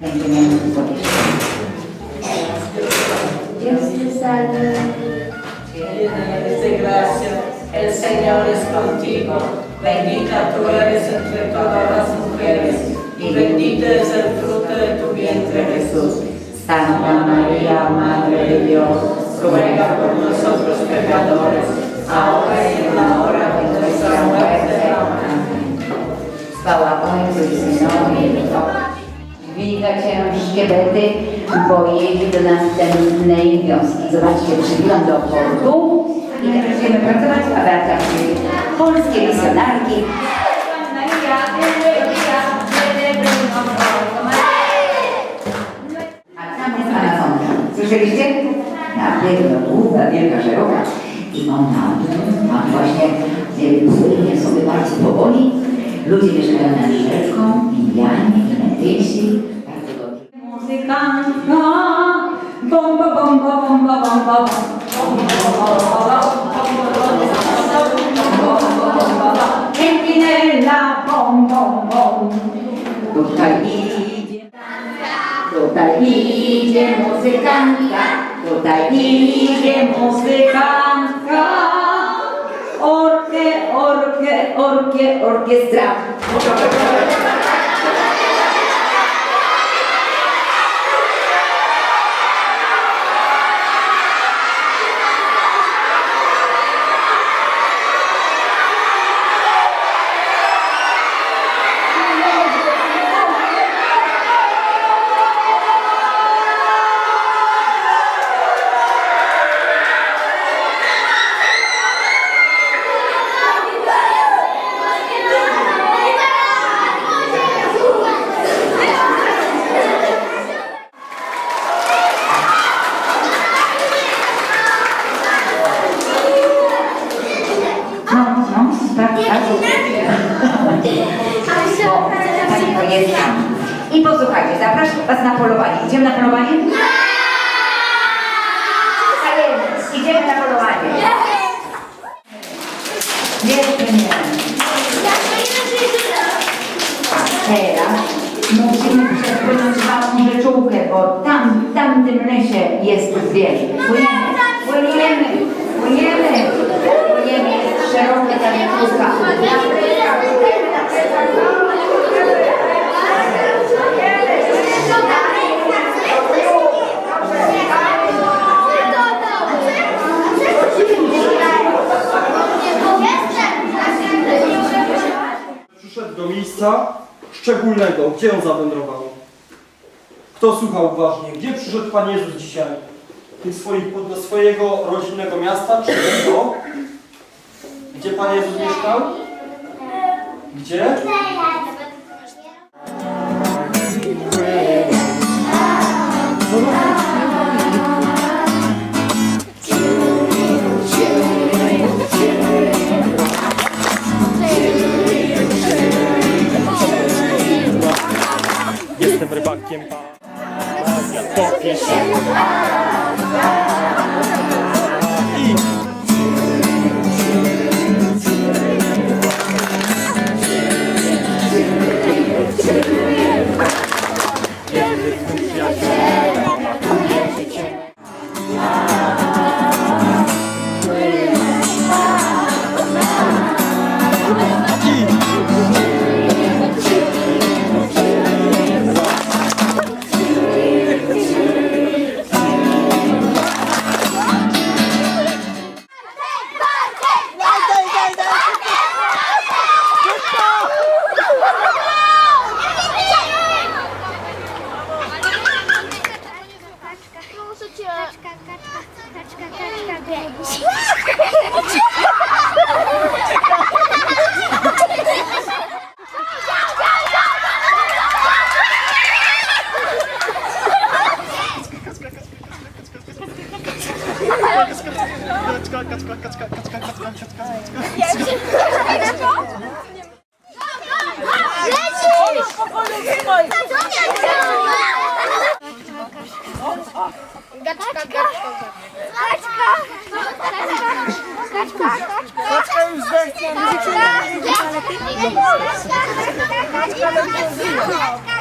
Zawieszeni. Dios te salve. llena eres de gracia, el Señor es contigo. Bendita tú eres entre todas las mujeres y bendito es el fruto de tu vientre Jesús. Santa María, Madre de Dios, Ruega por nosotros pecadores, ahora y en la hora de nuestra muerte. Amén. Chwała Ojcu Wilka ciężkie bety, bo jedzie do następnej wioski. Zobaczcie, przybiłam do portu i teraz będziemy pracować, a Beata. Polskie misjonarki. A tam jest Amazonka. Słyszeliście? Ja pierdolę, długa, wielka, szeroka. I ona ma właśnie płynie sobie bardzo powoli. Ludzie mieszkają nad rzeczką, bomba, bomba, bomba, bomba, Empinella, bom, bom, bom. Tutaj idzie Tutaj idzie muzykantka. Tutaj idzie muzykantka. Orkie, orkie, orkie, orkiestra. No, no, bardzo, bardzo. Bo Pani to jest tam. I posłuchajcie, zapraszam Was na polowanie. Idziemy na polowanie? Stajemy. Idziemy na polowanie. Jeszcze nie. Teraz musimy przepłynąć małą rzeczówkę, bo tam, w tamtym lesie jest zwierzę płyniemy, płyniemy. Jest szerokie ta rzeczówka. Przyszedł do miejsca szczególnego. Gdzie on zawędrował? Kto słuchał uważnie? Gdzie przyszedł Pan Jezus dzisiaj? Do, swojego rodzinnego miasta, czy do? Gdzie Pan Jezus mieszkał? Gdzie? Deus. Gaczka, gaczka, gaczka. Kaczka, kaczka. Kaczka już zdechła. Kaczka, kaczka.